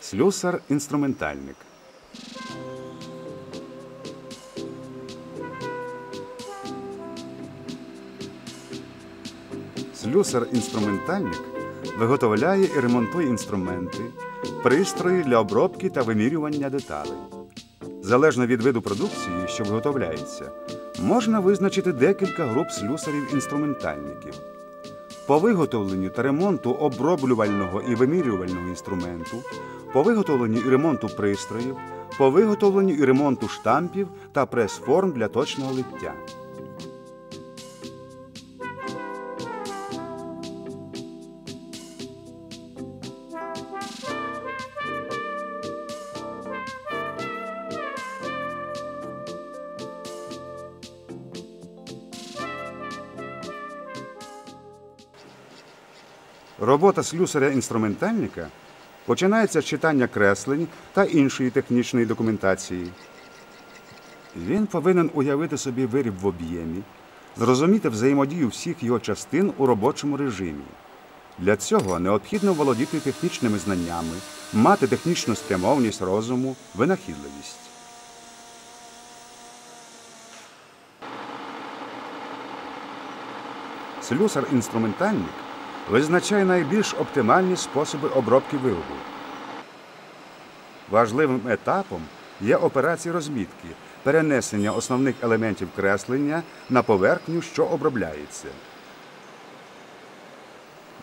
Слюсар-інструментальник. Слюсар-інструментальник виготовляє і ремонтує інструменти, пристрої для обробки та вимірювання деталей. Залежно від виду продукції, що виготовляється, можна визначити декілька груп слюсарів-інструментальників. По виготовленню та ремонту оброблювального і вимірювального інструменту, по виготовленню і ремонту пристроїв, по виготовленню і ремонту штампів та прес-форм для точного лиття. Робота слюсаря-інструментальника починається з читання креслень та іншої технічної документації. Він повинен уявити собі виріб в об'ємі, зрозуміти взаємодію всіх його частин у робочому режимі. Для цього необхідно володіти технічними знаннями, мати технічну спрямованість розуму, винахідливість. Слюсар-інструментальник визначає найбільш оптимальні способи обробки виробу. Важливим етапом є операція розмітки, перенесення основних елементів креслення на поверхню, що обробляється.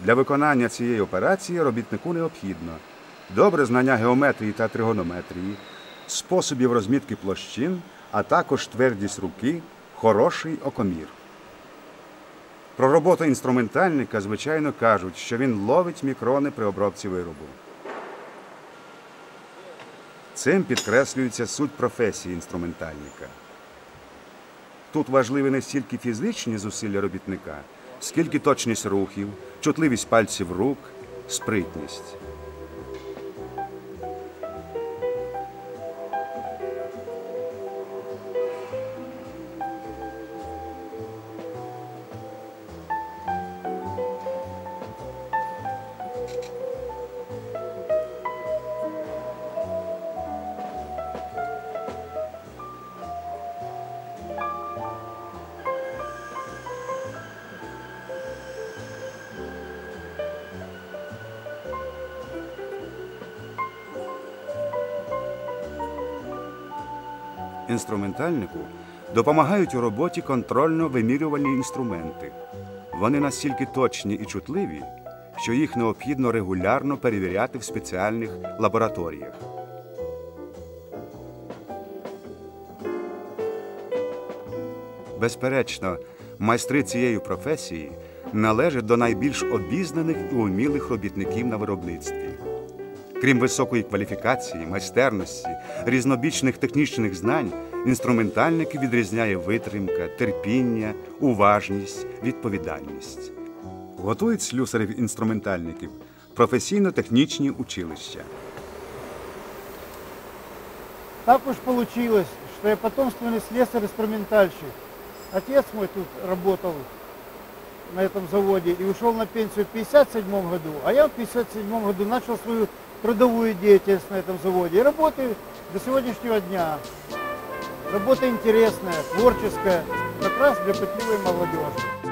Для виконання цієї операції робітнику необхідно добре знання геометрії та тригонометрії, способів розмітки площин, а також твердість руки, хороший окомір. Про роботу інструментальника, звичайно, кажуть, що він ловить мікрони при обробці виробу. Цим підкреслюється суть професії інструментальника. Тут важливі не стільки фізичні зусилля робітника, скільки точність рухів, чутливість пальців рук, спритність. Інструментальнику допомагають у роботі контрольно-вимірювальні інструменти. Вони настільки точні і чутливі, що їх необхідно регулярно перевіряти в спеціальних лабораторіях. Безперечно, майстри цієї професії належать до найбільш обізнаних і умілих робітників на виробництві. Крім високої кваліфікації, майстерності, різнобічних технічних знань, інструментальники відрізняє витримка, терпіння, уважність, відповідальність. Готують слюсарів інструментальників професійно-технічні училища. Так уж получилось, что я потомственный слесарь-инструментальщик. Отец мой тут работал на этом заводе и ушел на пенсию в 57 году, а я в 57 году начал свою трудовую деятельность на этом заводе. И работаю до сегодняшнего дня. Работа интересная, творческая, как раз для пытливой молодежи.